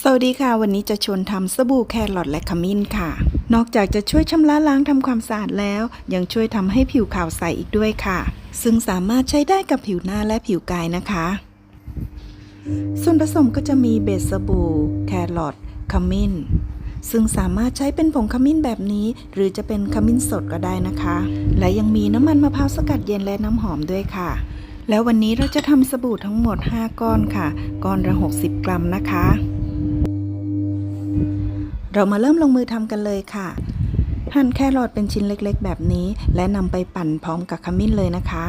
สวัสดีค่ะ วันนี้จะชวนทำสบู่แครอทและขมิ้นค่ะ นอกจากจะช่วยชำระล้างทำความสะอาดแล้ว ยังช่วยทำให้ผิวขาวใสอีกด้วยค่ะ ซึ่งสามารถใช้ได้กับผิวหน้าและผิวกายนะคะ ส่วนผสมก็จะมีเบสสบู่แครอทขมิ้น ซึ่งสามารถใช้เป็นผงขมิ้นแบบนี้ หรือจะเป็นขมิ้นสดก็ได้นะคะ และยังมีน้ำมันมะพร้าวสกัดเย็นและน้ำหอมด้วยค่ะ แล้ววันนี้เราจะทำสบู่ทั้งหมด 5 ก้อนค่ะ ก้อนละ60 กรัมนะคะ เรามาเริ่มลงมือทำกันเลยค่ะ หั่นแครอทเป็นชิ้นเล็กๆ แบบนี้ และนำไปปั่นพร้อมกับขมิ้นเลยนะคะ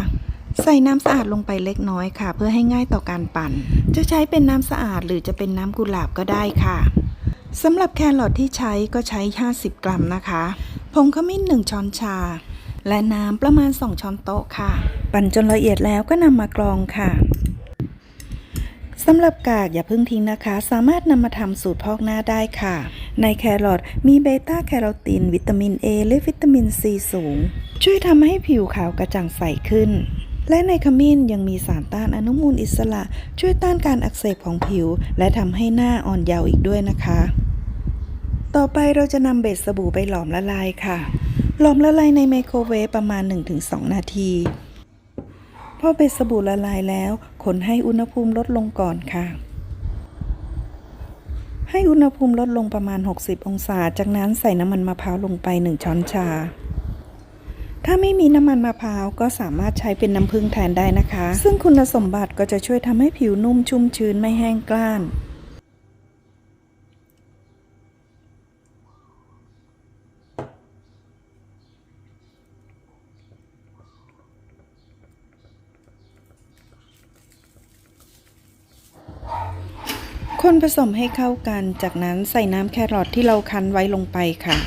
ใส่น้ำสะอาดลงไปเล็กน้อยค่ะ เพื่อให้ง่ายต่อการปั่น จะใช้เป็นน้ำสะอาดหรือจะเป็นน้ำกุหลาบก็ได้ค่ะสำหรับแครอทที่ใช้ก็ใช้ 50 กรัมนะคะผงขมิ้น 1 ช้อนชา และน้ำประมาณ 2 ช้อนโต๊ะค่ะ ปั่นจนละเอียดแล้วก็นำมากรองค่ะสำหรับกากอย่าเพิ่งทิ้งนะคะ สามารถนำมาทำสูตรพอกหน้าได้ค่ะ ในแครอทมีเบต้าแคโรทีน วิตามิน A และวิตามิน C สูง ช่วยทำให้ผิวขาวกระจ่างใสขึ้น และในขมิ้นยังมีสารต้านอนุมูลอิสระ ช่วยต้านการอักเสบของผิว และทำให้หน้าอ่อนเยาว์อีกด้วยนะคะ ต่อไปเราจะนำเบสสบู่ไปหลอมละลายค่ะ หลอมละลายในไมโครเวฟประมาณ 1-2 นาทีพอเบสสบู่ละลายแล้ว คนให้อุณหภูมิลดลงก่อนค่ะ ให้อุณหภูมิลดลงประมาณ 60 องศา จากนั้นใส่น้ำมันมะพร้าวลงไป 1 ช้อนชา ถ้าไม่มีน้ำมันมะพร้าวก็สามารถใช้เป็นน้ำผึ้งแทนได้นะคะ ซึ่งคุณสมบัติก็จะช่วยทำให้ผิวนุ่มชุ่มชื้นไม่แห้งกร้าน คนผสมให้เข้ากัน จากนั้นใส่น้ำแครอทที่เราคั้นไว้ลงไปค่ะ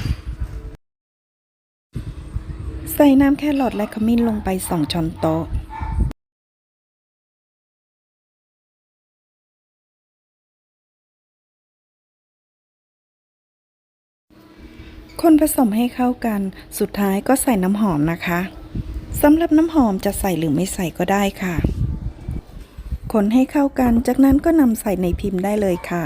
ใส่น้ำแครอทและขมิ้นลงไป 2 ช้อนโต๊ะ คนผสมให้เข้ากัน สุดท้ายก็ใส่น้ำหอมนะคะสำหรับน้ำหอมจะใส่หรือไม่ใส่ก็ได้ค่ะ คนให้เข้ากัน จากนั้นก็นำใส่ในพิมพ์ได้เลยค่ะ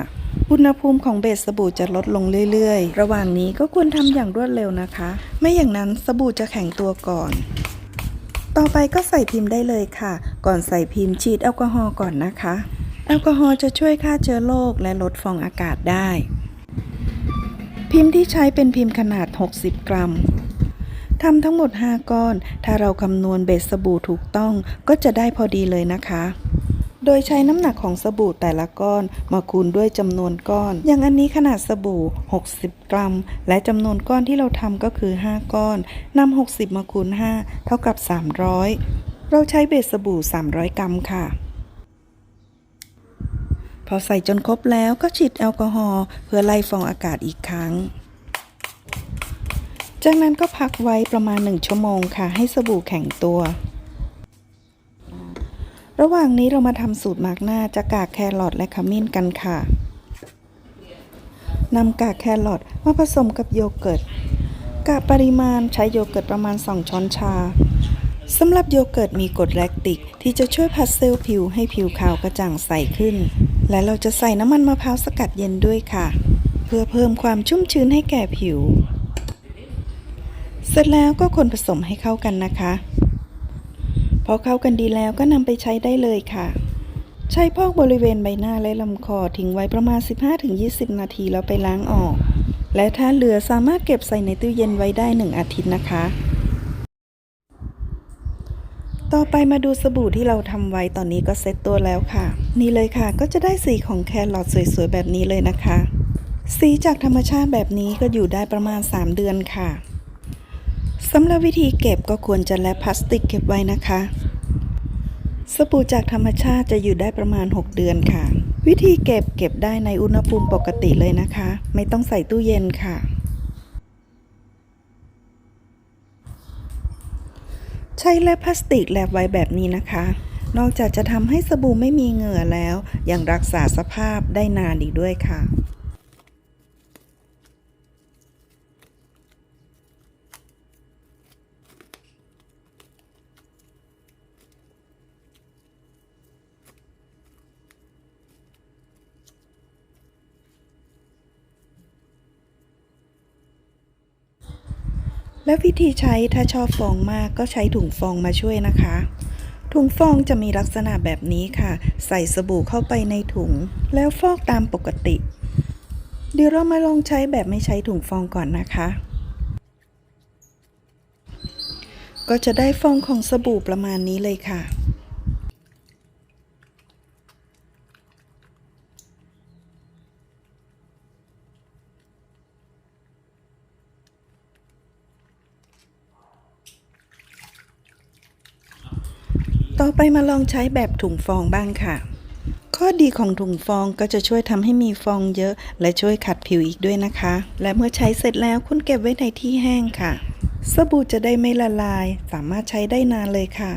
อุณหภูมิของเบสสบู่จะลดลงเรื่อยๆ ระหว่างนี้ก็ควรทำอย่างรวดเร็วนะคะ ไม่อย่างนั้นสบู่จะแข็งตัวก่อน ต่อไปก็ใส่พิมพ์ได้เลยค่ะ ก่อนใส่พิมพ์ฉีดแอลกอฮอล์ก่อนนะคะ แอลกอฮอล์จะช่วยฆ่าเชื้อโรคและลดฟองอากาศได้ พิมพ์ที่ใช้เป็นพิมพ์ขนาด 60 กรัมทำทั้งหมด 5 ก้อน ถ้าเราคำนวณเบสสบู่ถูกต้องก็จะได้พอดีเลยนะคะ โดยใช้น้ำหนักของสบู่แต่ละก้อนมาคูณด้วยจำนวนก้อน อย่างอันนี้ขนาดสบู่ 60 กรัม และจำนวนก้อนที่เราทำก็คือ 5 ก้อนนำ60 มาคูณ 5 เท่ากับ 300 เราใช้เบสสบู่ 300 กรัมค่ะ พอใส่จนครบแล้วก็ฉีดแอลกอฮอล์เพื่อไล่ฟองอากาศอีกครั้งจากนั้นก็พักไว้ประมาณ 1 ชั่วโมงค่ะ ให้สบู่แข็งตัว ระหว่างนี้เรามาทำสูตรมาร์กหน้าจากกากแครอทและขมิ้นกันค่ะนำกากแครอทมาผสมกับโยเกิร์ตกากปริมาณใช้โยเกิร์ตประมาณ 2 ช้อนชาสำหรับโยเกิร์ตมีกรดแลคติก ที่จะช่วยพัดเซลล์ผิวให้ผิวขาวกระจ่างใสขึ้น และเราจะใส่น้ำมันมะพร้าวสกัดเย็นด้วยค่ะ เพื่อเพิ่มความชุ่มชื้นให้แก่ผิว เสร็จแล้วก็คนผสมให้เข้ากันนะคะ อเข้ากันดีแล้วก็นำไปใช้ได้เลยค่ะ ใช้พอกบริเวณใบหน้าและลำคอทิ้งไว้ประมาณ 15-20 นาทีแล้วไปล้างออก และถ้าเหลือสามารถเก็บใส่ในตู้เย็นไว้ได้ 1 อาทิตย์นะคะ ต่อไปมาดูสบู่ที่เราทำไว้ตอนนี้ก็เซ็ตตัวแล้วค่ะ นี่เลยค่ะก็จะได้สีของแครอทสวยๆแบบนี้เลยนะคะ สีจากธรรมชาติแบบนี้ก็อยู่ได้ประมาณ 3 เดือนค่ะ สำหรับวิธีเก็บก็ควรจะแลพลาสติกเก็บไว้นะคะ สบู่จากธรรมชาติจะอยู่ได้ประมาณ 6 เดือนค่ะ วิธีเก็บเก็บได้ในอุณหภูมิปกติเลยนะคะ ไม่ต้องใส่ตู้เย็นค่ะ ใช้แลพลาสติกแลบไว้แบบนี้นะคะ นอกจากจะทำให้สบู่ไม่มีเหงื่อแล้ว ยังรักษาสภาพได้นานอีกด้วยค่ะ และวิธีใช้ถ้าชอบฟองมากก็ใช้ถุงฟองมาช่วยนะคะ ถุงฟองจะมีลักษณะแบบนี้ค่ะ ใส่สบู่เข้าไปในถุง แล้วฟอกตามปกติ เดี๋ยวเรามาลองใช้แบบไม่ใช้ถุงฟองก่อนนะคะ ก็จะได้ฟองของสบู่ประมาณนี้เลยค่ะ ต่อไปมาลองใช้แบบถุงฟองบ้างค่ะ ข้อดีของถุงฟองก็จะช่วยทำให้มีฟองเยอะ และช่วยขัดผิวอีกด้วยนะคะ และเมื่อใช้เสร็จแล้วคุณเก็บไว้ในที่แห้งค่ะ สบู่จะได้ไม่ละลาย สามารถใช้ได้นานเลยค่ะ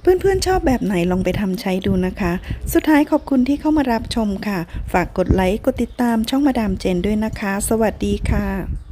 เพื่อนๆชอบแบบไหนลองไปทำใช้ดูนะคะ สุดท้ายขอบคุณที่เข้ามารับชมค่ะ ฝากกดไลค์ กดติดตามช่องมาดามเจนด้วยนะคะ สวัสดีค่ะ